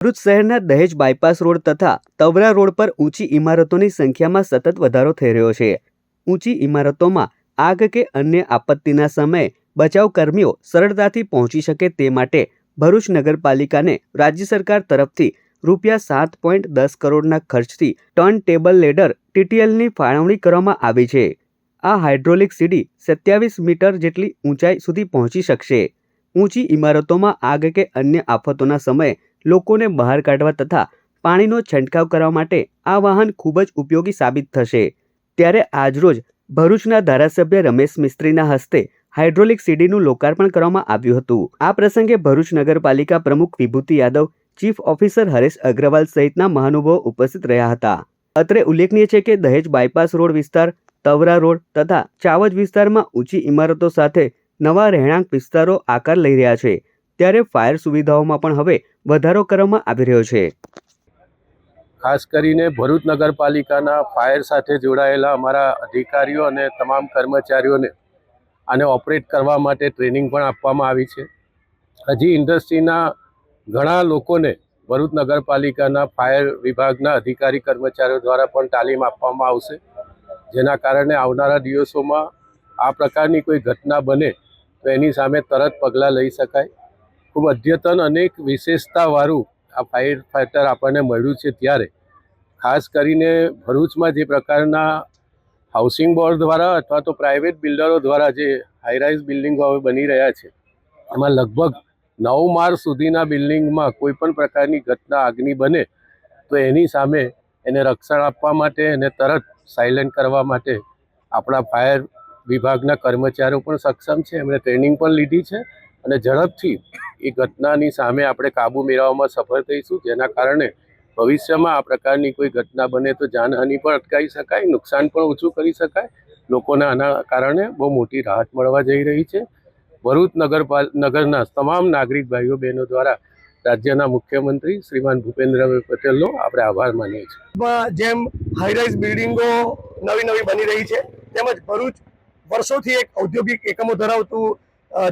ભરૂચ શહેરના દહેજ bypass road તથા તવરા રોડ પર ઊંચી ઇમારતોની સંખ્યામાં સતત વધારો થઈ રહ્યો છે. ઊંચી ઇમારતોમાં આગ કે અન્ય આપત્તિના સમયે બચાવ કર્મીઓ સરળતાથી પહોંચી શકે તે માટે ભરૂચ નગરપાલિકાને રાજ્ય સરકાર તરફથી રૂપિયા સાત પોઈન્ટ દસ કરોડના ખર્ચથી ટર્ન ટેબલ લેડર ટીટીએલની ફાળવણી કરવામાં આવી છે. આ હાઇડ્રોલિક સીડી સત્યાવીસ મીટર જેટલી ઊંચાઈ સુધી પહોંચી શકશે. ઊંચી ઇમારતોમાં આગ કે અન્ય આફતોના સમયે લોકોને બહાર કાઢવા તથા પાણીનો છંટકાવ કરવા માટે આ વાહન ખૂબ જ ઉપયોગી સાબિત થશે. ત્યારે આજરોજ ભરૂચના ધારાસભ્ય રમેશ મિસ્ત્રીના હસ્તે હાઇડ્રોલિક સીડીનું લોકાર્પણ કરવામાં આવ્યું હતું. આ પ્રસંગે ભરૂચ નગરપાલિકા પ્રમુખ વિભૂતિ યાદવ, ચીફ ઓફિસર હરેશ અગ્રવાલ સહિતના મહાનુભાવો ઉપસ્થિત રહ્યા હતા. અત્રે ઉલ્લેખનીય છે કે દહેજ બાયપાસ રોડ વિસ્તાર, તવરા રોડ તથા ચાવજ વિસ્તારમાં ઊંચી ઇમારતો સાથે નવા રહેણાંક વિસ્તારો આકાર લઈ રહ્યા છે. ત્યારે ફાયર સુવિધાઓમાં પણ હવે વધારો કરવામાં આવી રહ્યો છે. ખાસ કરીને ભરૂચ નગરપાલિકાના ફાયર સાથે જોડાયેલા અમારા અધિકારીઓ અને તમામ કર્મચારીઓને આને ઓપરેટ કરવા માટે ટ્રેનિંગ પણ આપવામાં આવી છે. હજી ઇન્ડસ્ટ્રીના ઘણા લોકોને ભરૂચ નગરપાલિકાના ફાયર વિભાગના અધિકારી કર્મચારીઓ દ્વારા પણ તાલીમ આપવામાં આવશે, જેના કારણે આવનારા દિવસોમાં આ પ્રકારની કોઈ ઘટના બને તો એની સામે તરત પગલાં લઈ શકાય. ખૂબ અદ્યતન અનેક વિશેષતાવાળું આ ફાયર ફાઇટર આપણને મળ્યું છે ત્યારે. ખાસ કરીને ભરૂચમાં જે પ્રકારના હાઉસિંગ બોર્ડ દ્વારા અથવા તો પ્રાઇવેટ બિલ્ડરો દ્વારા જે હાઈરાઇઝ બિલ્ડિંગો હવે બની રહ્યા છે. એમાં લગભગ નવ માળ સુધીના બિલ્ડિંગમાં કોઈ પણ પ્રકારની ઘટના આગની બને તો એની સામે એને રક્ષણ આપવા માટે એને તરત સાયલેન્ટ કરવા માટે આપણા ફાયર વિભાગના કર્મચારીઓ પણ સક્ષમ છે. એમણે ટ્રેનિંગ પણ લીધી છે અને ઝડપથી એ ઘટનાની સામે આપણે કાબૂ મેળવવામાં સફળ થઈશું, જેના કારણે ભવિષ્યમાં આ પ્રકારની કોઈ ઘટના બને તો જાનહાનિ પણ અટકાવી શકાય, નુકસાન પણ ઓછું કરી શકાય. લોકોને આના કારણે બહુ મોટી રાહત મળવા જઈ રહી છે. ભરૂચ નગરપાલ, નગરના તમામ નાગરિક ભાઈઓ બહેનો દ્વારા રાજ્યના મુખ્યમંત્રી શ્રીમાન ભૂપેન્દ્રભાઈ પટેલનો આપણે આભાર માનીએ છીએ. જેમ હાઈરાઇઝ બિલ્ડિંગો નવી નવી બની રહી છે, તેમજ ભરૂચ વર્ષોથી એક ઔદ્યોગિક એકમો ધરાવતું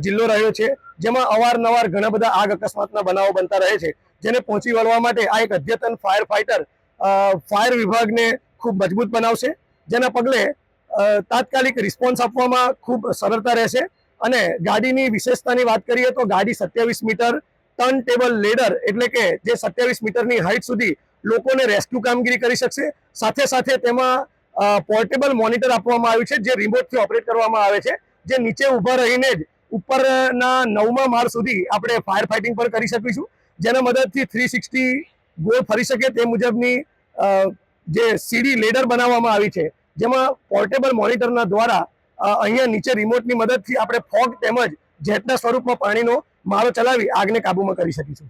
જિલ્લો રહ્યો છે. જેમાં અવારનવાર ઘણા બધા આગ અકસ્માતના બનાવો બનતા રહે છે, જેને પહોંચી વળવા માટે આ એક અદ્યતન ફાયર ફાઇટર ફાયર વિભાગને ખૂબ મજબૂત બનાવશે, જેના પગલે તાત્કાલિક રિસ્પોન્સ આપવામાં ખૂબ સરળતા રહેશે અને ગાડીની વિશેષતાની વાત કરીએ તો ગાડી સત્યાવીસ મીટર, ટર્ન ટેબલ લેડર એટલે કે જે સત્યાવીસ મીટરની હાઇટ સુધી લોકોને રેસ્ક્યુ કામગીરી કરી શકશે. સાથે સાથે તેમાં પોર્ટેબલ મોનિટર આપવામાં આવ્યું છે, જે રિમોટથી ઓપરેટ કરવામાં આવે છે, જે નીચે ઊભા રહીને જ ઉપરના નવમા માળ સુધી આપણે ફાયર ફાઇટિંગ પણ કરી શકીશું. જેના મદદથી થ્રી સિક્સટી ગોળ ફરી શકે તે મુજબની જે સીડી લેડર બનાવવામાં આવી છે, જેમાં પોર્ટેબલ મોનિટરના દ્વારા અહીંયા નીચે રિમોટની મદદથી આપણે ફોગ તેમજ જેટના સ્વરૂપમાં પાણીનો મારો ચલાવી આગને કાબૂમાં કરી શકીશું.